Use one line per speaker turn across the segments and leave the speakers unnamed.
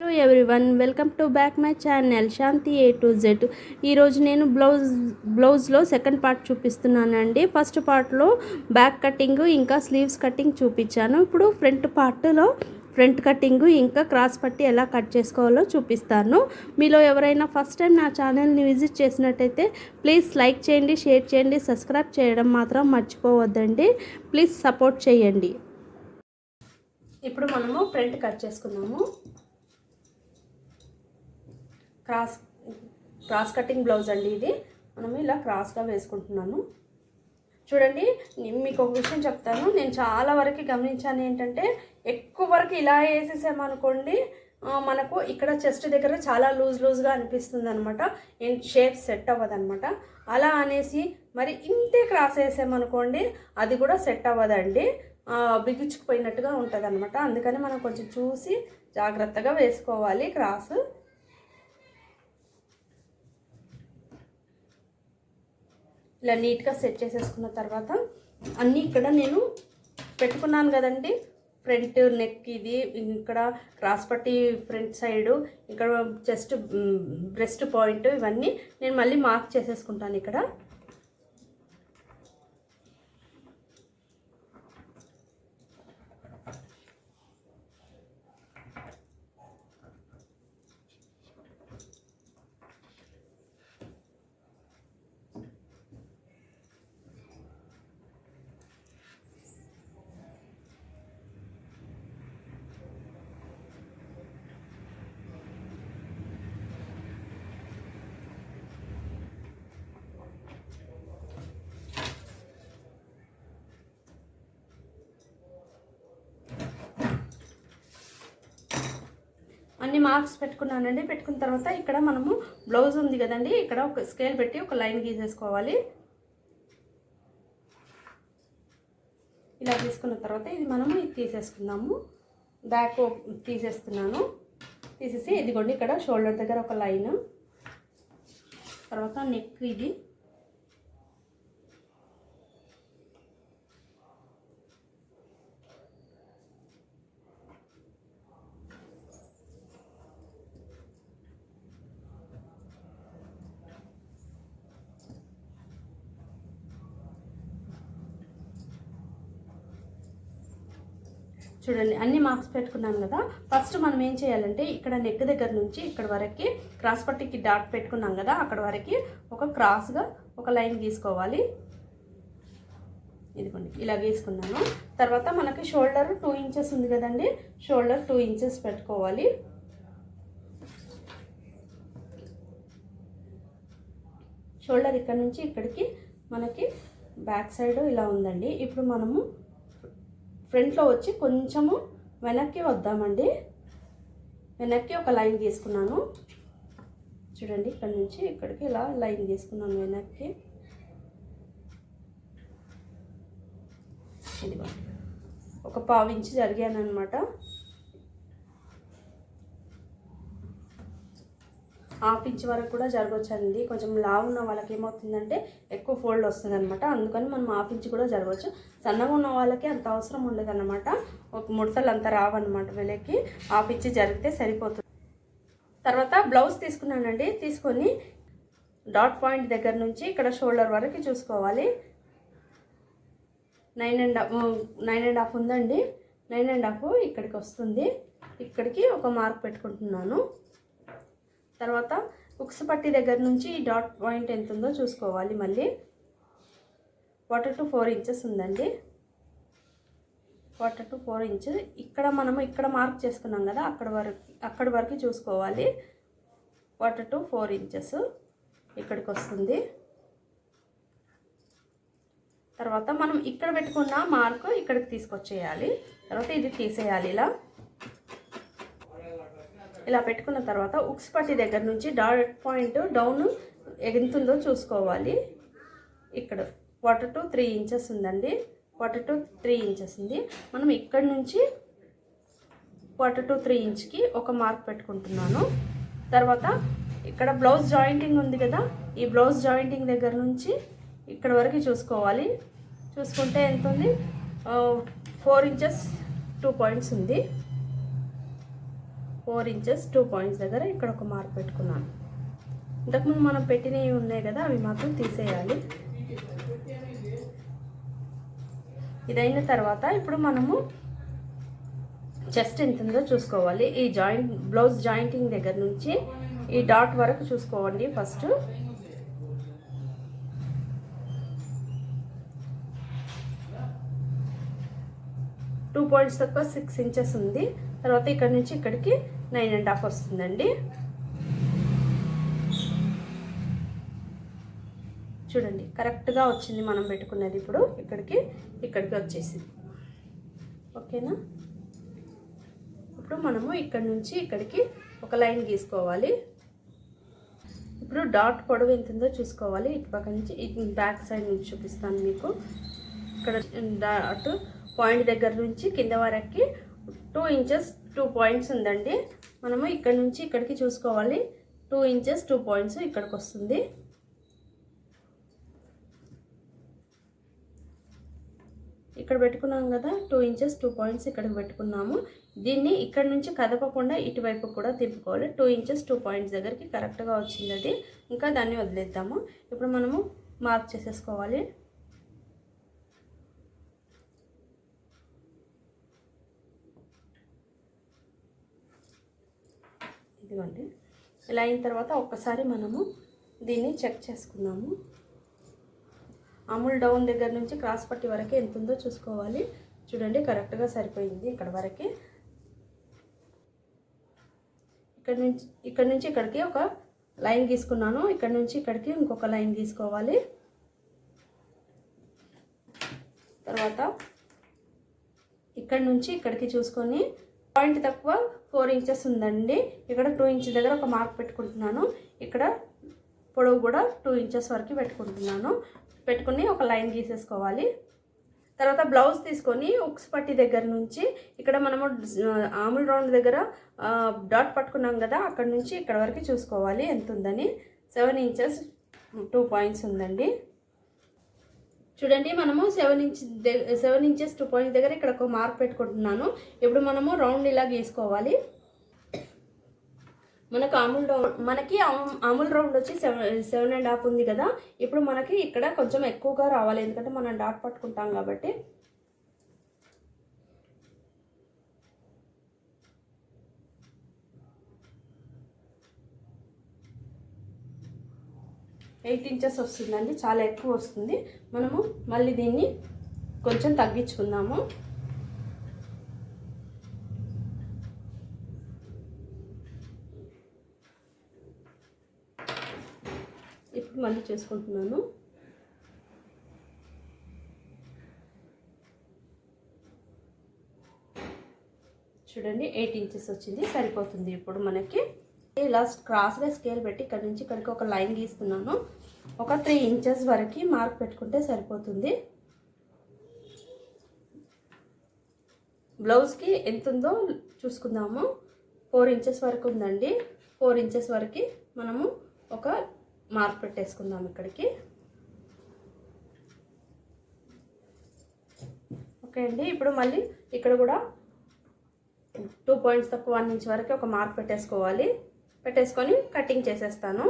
Hello everyone welcome to back my channel Shanti A to Z ఈరోజు నేను blouse బ్లౌజ్లో second part చూపిస్తున్నానండి. First పార్ట్లో బ్యాక్ కటింగ్ ఇంకా స్లీవ్స్ కటింగ్ చూపించాను. ఇప్పుడు ఫ్రంట్ పార్ట్లో ఫ్రంట్ కటింగ్ ఇంకా క్రాస్ పట్టి ఎలా కట్ చేసుకోవాలో చూపిస్తాను. మీలో ఎవరైనా ఫస్ట్ టైం నా ఛానల్ని విజిట్ చేసినట్టయితే ప్లీజ్ లైక్ చేయండి షేర్ చేయండి సబ్స్క్రైబ్ చేయడం మాత్రం మర్చిపోవద్దండి. ప్లీజ్ సపోర్ట్ చేయండి. ఇప్పుడు మనము ఫ్రంట్ కట్ చేసుకున్నాము క్రాస్ క్రాస్ కటింగ్ బ్లౌజ్ అండి ఇది. మనం ఇలా క్రాస్గా వేసుకుంటున్నాను. చూడండి నేను మీకు ఒక విషయం చెప్తాను. నేను చాలా వరకు గమనించాను ఏంటంటే ఎక్కువ వరకు ఇలా వేసేసామనుకోండి మనకు ఇక్కడ చెస్ట్ దగ్గర చాలా లూజ్ లూజ్గా అనిపిస్తుంది అనమాట షేప్ సెట్ అవ్వదనమాట అలా అనేసి మరి ఇంతే క్రాస్ వేసామనుకోండి అది కూడా సెట్ అవ్వదండి. ఆ, బిగించుకుపోయినట్టుగా ఉంటుంది అనమాట అందుకని మనం కొంచెం చూసి జాగ్రత్తగా వేసుకోవాలి క్రాస్. ఇలా నీట్గా సెట్ చేసేసుకున్న తర్వాత అన్నీ ఇక్కడ నేను పెట్టుకున్నాను కదండి. ఫ్రంట్ నెక్ ఇది ఇక్కడ క్రాస్ పట్టి ఫ్రంట్ సైడు ఇక్కడ చెస్ట్ బ్రెస్ట్ పాయింట్ ఇవన్నీ నేను మళ్ళీ మార్క్ చేసేసుకుంటాను ఇక్కడ. అన్ని మార్క్స్ పెట్టుకున్నానండి. పెట్టుకున్న తర్వాత ఇక్కడ మనము బ్లౌజ్ ఉంది కదండి. ఇక్కడ ఒక స్కేల్ పెట్టి ఒక లైన్ గీసేసుకోవాలి. ఇలా తీసుకున్న తర్వాత ఇది మనము ఇది తీసేసుకుందాము. బ్యాక్ తీసేస్తున్నాను. తీసేసి ఇదిగోండి ఇక్కడ షోల్డర్ దగ్గర ఒక లైన్. తర్వాత నెక్ ఇది. చూడండి అన్ని మార్క్స్ పెట్టుకున్నాం కదా. ఫస్ట్ మనం ఏం చేయాలంటే ఇక్కడ నెక్ దగ్గర నుంచి ఇక్కడ వరకు క్రాస్ పట్టికి డాట్ పెట్టుకున్నాం కదా అక్కడ వరకు ఒక క్రాస్గా ఒక లైన్ గీసుకోవాలి. ఇదిగోండి ఇలా గీసుకున్నాను. తర్వాత మనకి షోల్డర్ టూ ఇంచెస్ ఉంది కదండి షోల్డర్ టూ ఇంచెస్ పెట్టుకోవాలి. షోల్డర్ ఇక్కడ నుంచి ఇక్కడికి మనకి బ్యాక్ సైడ్ ఇలా ఉందండి. ఇప్పుడు మనము ఫ్రంట్లో వచ్చి కొంచెము వెనక్కి వద్దామండి. వెనక్కి ఒక లైన్ గీసుకున్నాను. చూడండి ఇక్కడ నుంచి ఇక్కడికి ఇలా లైన్ గీసుకున్నాను వెనక్కి. ఒక పావు ఇంచు జరిగాను అనమాట హాఫ్ ఇంచ్ వరకు కూడా జరగవచ్చండి. కొంచెం లావు ఉన్న వాళ్ళకి ఏమవుతుందంటే ఎక్కువ ఫోల్డ్ వస్తుంది అనమాట అందుకని మనం హాఫ్ ఇంచ్ కూడా జరగవచ్చు. సన్నగా ఉన్న వాళ్ళకి అంత అవసరం ఉండదు అనమాట ఒక ముడతలు అంత రావన్నమాట వీళ్ళకి హాఫ్ ఇంచ్ జరిగితే సరిపోతుంది. తర్వాత బ్లౌజ్ తీసుకున్నానండి. తీసుకొని డాట్ పాయింట్ దగ్గర నుంచి ఇక్కడ షోల్డర్ వరకు చూసుకోవాలి. Nine and half nine and half ఉందండి. నైన్ అండ్ హాఫ్ ఇక్కడికి వస్తుంది. ఇక్కడికి ఒక మార్క్ పెట్టుకుంటున్నాను. తర్వాత ఉక్స్ పట్టి దగ్గర నుంచి ఈ డాట్ పాయింట్ ఎంత ఉందో చూసుకోవాలి మళ్ళీ. వాటర్ టు ఫోర్ ఇంచెస్ ఉందండి. Quarter to four inches. ఇక్కడ మనము ఇక్కడ మార్క్ చేసుకున్నాం కదా అక్కడ వరకు అక్కడి వరకు చూసుకోవాలి. వాటర్ టు ఫోర్ ఇంచెస్ ఇక్కడికి వస్తుంది. తర్వాత మనం ఇక్కడ పెట్టుకున్న మార్క్ ఇక్కడికి తీసుకొచ్చేయాలి. తర్వాత ఇది తీసేయాలి ఇలా. ఇలా పెట్టుకున్న తర్వాత ఉక్స్ పట్టి దగ్గర నుంచి డాట్ పాయింట్ డౌన్ ఎంతుందో చూసుకోవాలి. ఇక్కడ వాటర్ టు త్రీ ఇంచెస్ ఉందండి. వాటర్ టు త్రీ ఇంచెస్ ఉంది. మనం ఇక్కడ నుంచి వాటర్ టు త్రీ ఇంచ్కి ఒక మార్క్ పెట్టుకుంటున్నాను. తర్వాత ఇక్కడ బ్లౌజ్ జాయింటింగ్ ఉంది కదా ఈ బ్లౌజ్ జాయింటింగ్ దగ్గర నుంచి ఇక్కడ వరకు చూసుకోవాలి. చూసుకుంటే ఎంత ఉంది ఫోర్ ఇంచెస్ టూ పాయింట్స్ ఉంది. ఫోర్ ఇంచెస్ టూ పాయింట్స్ దగ్గర ఇక్కడ ఒక మార్క్ పెట్టుకున్నాను. ఇంతకుముందు మనం పెట్టినవి ఉన్నాయి కదా అవి మాత్రం తీసేయాలి. ఇదైన తర్వాత ఇప్పుడు మనము చెస్ట్ ఎంత ఉందో చూసుకోవాలి. ఈ జాయింట్ బ్లౌజ్ జాయింటింగ్ దగ్గర నుంచి ఈ డాట్ వరకు చూసుకోండి ఫస్ట్. టూ పాయింట్స్ తక్కువ సిక్స్ ఇంచెస్ ఉంది. తర్వాత ఇక్కడ నుంచి ఇక్కడికి నైన్ అండ్ హాఫ్ వస్తుందండి. చూడండి కరెక్ట్గా వచ్చింది మనం పెట్టుకున్నది ఇప్పుడు ఇక్కడికి ఇక్కడికి వచ్చేసింది. ఓకేనా? ఇప్పుడు మనము ఇక్కడ నుంచి ఇక్కడికి ఒక లైన్ గీసుకోవాలి. ఇప్పుడు డాట్ పొడవు ఎంత ఉందో చూసుకోవాలి. ఇటు పక్క నుంచి బ్యాక్ సైడ్ నుంచి చూపిస్తాను మీకు. ఇక్కడ డాట్ పాయింట్ దగ్గర నుంచి కింద వరకు టూ ఇంచెస్ టూ పాయింట్స్ ఉందండి. మనము ఇక్కడ నుంచి ఇక్కడికి చూసుకోవాలి. టూ ఇంచెస్ టూ పాయింట్స్ ఇక్కడికి వస్తుంది. ఇక్కడ పెట్టుకున్నాం కదా టూ ఇంచెస్ టూ పాయింట్స్ ఇక్కడికి పెట్టుకున్నాము. దీన్ని ఇక్కడ నుంచి కదపకుండా ఇటువైపు కూడా తిప్పుకోవాలి. టూ ఇంచెస్ టూ పాయింట్స్ దగ్గరికి కరెక్ట్గా వచ్చింది అది ఇంకా దాన్ని వదిలేద్దాము. ఇప్పుడు మనము మార్క్ చేసేసుకోవాలి. ఇదిగోండి. ఇలా అయిన తర్వాత ఒక్కసారి మనము దీన్ని చెక్ చేసుకుందాము. అమూల్ డౌన్ దగ్గర నుంచి క్రాస్ పట్టి వరకు ఎంత ఉందో చూసుకోవాలి. చూడండి కరెక్ట్గా సరిపోయింది ఇక్కడ వరకు. ఇక్కడ నుంచి ఇక్కడ నుంచి ఇక్కడికి ఒక లైన్ గీసుకున్నాను. ఇక్కడ నుంచి ఇక్కడికి ఇంకొక లైన్ గీసుకోవాలి. తర్వాత ఇక్కడ నుంచి ఇక్కడికి చూసుకొని పాయింట్ తక్కువ ఫోర్ ఇంచెస్ ఉందండి. ఇక్కడ టూ ఇంచ్ దగ్గర ఒక మార్క్ పెట్టుకుంటున్నాను. ఇక్కడ పొడవు కూడా టూ ఇంచెస్ వరకు పెట్టుకుంటున్నాను. పెట్టుకుని ఒక లైన్ గీసేసుకోవాలి. తర్వాత బ్లౌజ్ తీసుకొని ఉక్స్ పట్టి దగ్గర నుంచి ఇక్కడ మనము ఆముల్ రౌండ్ దగ్గర డాట్ పట్టుకున్నాం కదా అక్కడ నుంచి ఇక్కడ వరకు చూసుకోవాలి. ఎంత ఉందని? సెవెన్ ఇంచెస్ టూ పాయింట్స్ ఉందండి. చూడండి మనము seven inch seven inches two point దగ్గర ఇక్కడ ఒక మార్క్ పెట్టుకుంటున్నాను. ఇప్పుడు మనము రౌండ్ ఇలా గీసుకోవాలి మనకు అమూల్ రౌండ్ మనకి అమూల్ రౌండ్ వచ్చి సెవెన్ సెవెన్ అండ్ హాఫ్ ఉంది కదా. ఇప్పుడు మనకి ఇక్కడ కొంచెం ఎక్కువగా రావాలి ఎందుకంటే మనం డాట్ పట్టుకుంటాం కాబట్టి. ఎయిట్ ఇంచెస్ వస్తుందండి చాలా ఎక్కువ వస్తుంది. మనము మళ్ళీ దీన్ని కొంచెం తగ్గించుకుందాము. ఇప్పుడు మళ్ళీ చేసుకుంటున్నాను. చూడండి ఎయిట్ ఇంచెస్ వచ్చింది సరిపోతుంది ఇప్పుడు మనకి. ఇలా క్రాస్గా స్కేల్ పెట్టి ఇక్కడ నుంచి ఇక్కడికి ఒక లైన్ గీస్తున్నాను. ఒక త్రీ ఇంచెస్ వరకు మార్క్ పెట్టుకుంటే సరిపోతుంది. బ్లౌజ్కి ఎంత ఉందో చూసుకుందాము. ఫోర్ ఇంచెస్ వరకు ఉందండి. ఫోర్ ఇంచెస్ వరకు మనము ఒక మార్క్ పెట్టేసుకుందాం ఇక్కడికి. ఓకే అండి. ఇప్పుడు మళ్ళీ ఇక్కడ కూడా టూ పాయింట్స్ తక్కువ వన్ ఇంచ్ వరకు ఒక మార్క్ పెట్టేసుకోవాలి. పెట్టేసుకొని కటింగ్ చేసేస్తాను.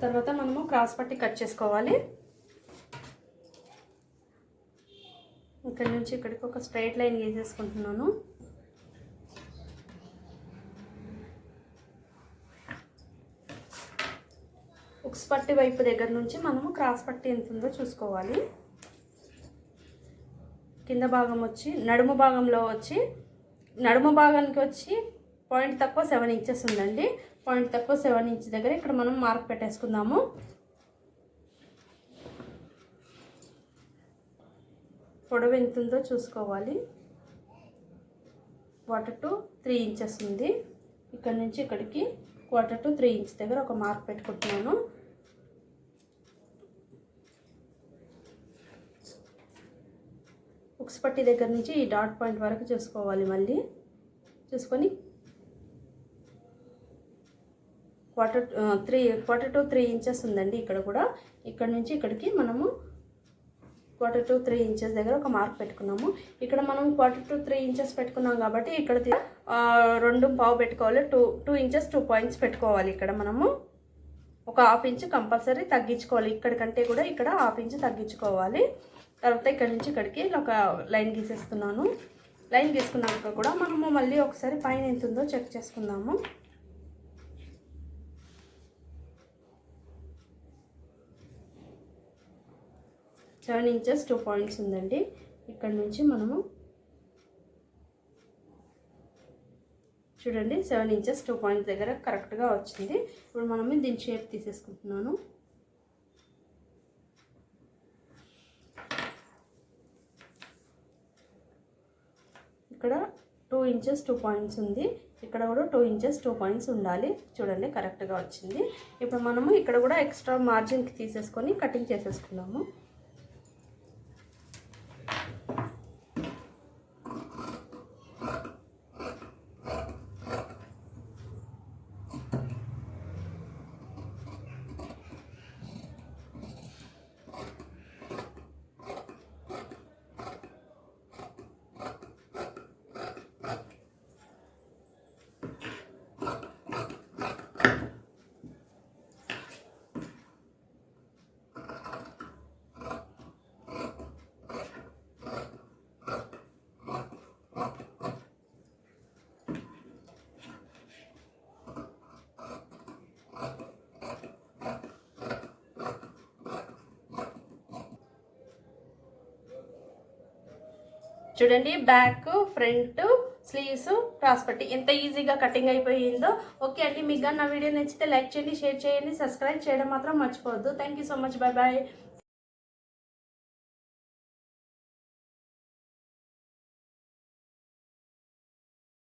తర్వాత మనము క్రాస్ పట్టి కట్ చేసుకోవాలి. ఇక్కడి నుంచి ఇక్కడికి ఒక స్ట్రైట్ లైన్ గీసేసుకుంటున్నాను. ఉక్స్ పట్టి వైపు దగ్గర నుంచి మనము క్రాస్ పట్టి ఎంత ఉందో చూసుకోవాలి. కింద భాగం వచ్చి నడుము భాగంలో వచ్చి నడుము భాగానికి వచ్చి పాయింట్ తక్కువ సెవెన్ ఇంచెస్ ఉందండి. పాయింట్ తక్కువ సెవెన్ ఇంచ్ దగ్గర ఇక్కడ మనం మార్క్ పెట్టేసుకుందాము. పొడవు ఎంత ఉందో చూసుకోవాలి. క్వార్టర్ టు త్రీ ఇంచెస్ ఉంది. ఇక్కడ నుంచి ఇక్కడికి క్వార్టర్ టు త్రీ ఇంచ్ దగ్గర ఒక మార్క్ పెట్టుకుంటున్నాను. ఉక్స్ పట్టి దగ్గర నుంచి ఈ డాట్ పాయింట్ వరకు చూసుకోవాలి మళ్ళీ. చూసుకొని quarter three quarter to three inches ఉందండి ఇక్కడ కూడా. ఇక్కడ నుంచి ఇక్కడికి మనము క్వార్టర్ టు త్రీ ఇంచెస్ దగ్గర ఒక మార్క్ పెట్టుకున్నాము. ఇక్కడ మనం క్వార్టర్ టు త్రీ ఇంచెస్ పెట్టుకున్నాం కాబట్టి ఇక్కడ రెండు పావు పెట్టుకోవాలి. Two two inches two points పెట్టుకోవాలి ఇక్కడ మనము. ఒక హాఫ్ ఇంచ్ కంపల్సరీ తగ్గించుకోవాలి. ఇక్కడికంటే కూడా ఇక్కడ హాఫ్ ఇంచ్ తగ్గించుకోవాలి. తర్వాత ఇక్కడ నుంచి ఇక్కడికి ఒక లైన్ గీసేస్తున్నాను. లైన్ గీసుకున్నాక కూడా మనము మళ్ళీ ఒకసారి పైన ఎంత ఉందో చెక్ చేసుకుందాము. సెవెన్ ఇంచెస్ టూ పాయింట్స్ ఉందండి. ఇక్కడ నుంచి మనము చూడండి సెవెన్ ఇంచెస్ టూ పాయింట్స్ దగ్గర కరెక్ట్గా వచ్చింది. ఇప్పుడు మనము దీని షేప్ తీసేసుకుంటున్నాను. ఇక్కడ టూ ఇంచెస్ టూ పాయింట్స్ ఉంది. ఇక్కడ కూడా టూ ఇంచెస్ టూ పాయింట్స్ ఉండాలి. చూడండి కరెక్ట్గా వచ్చింది. ఇప్పుడు మనము ఇక్కడ కూడా ఎక్స్ట్రా మార్జిన్కి తీసేసుకొని కటింగ్ చేసేసుకున్నాము. చూడండి బ్యాక్ ఫ్రంట్ స్లీవ్స్ క్రాస్ పట్టి ఎంత ఈజీగా కటింగ్ అయిపోయిందో. ఓకే అండి మీకు కానీ నా వీడియో నచ్చితే లైక్ చేయండి షేర్ చేయండి సబ్స్క్రైబ్ చేయడం మాత్రం మర్చిపోవద్దు. Thank you so much bye bye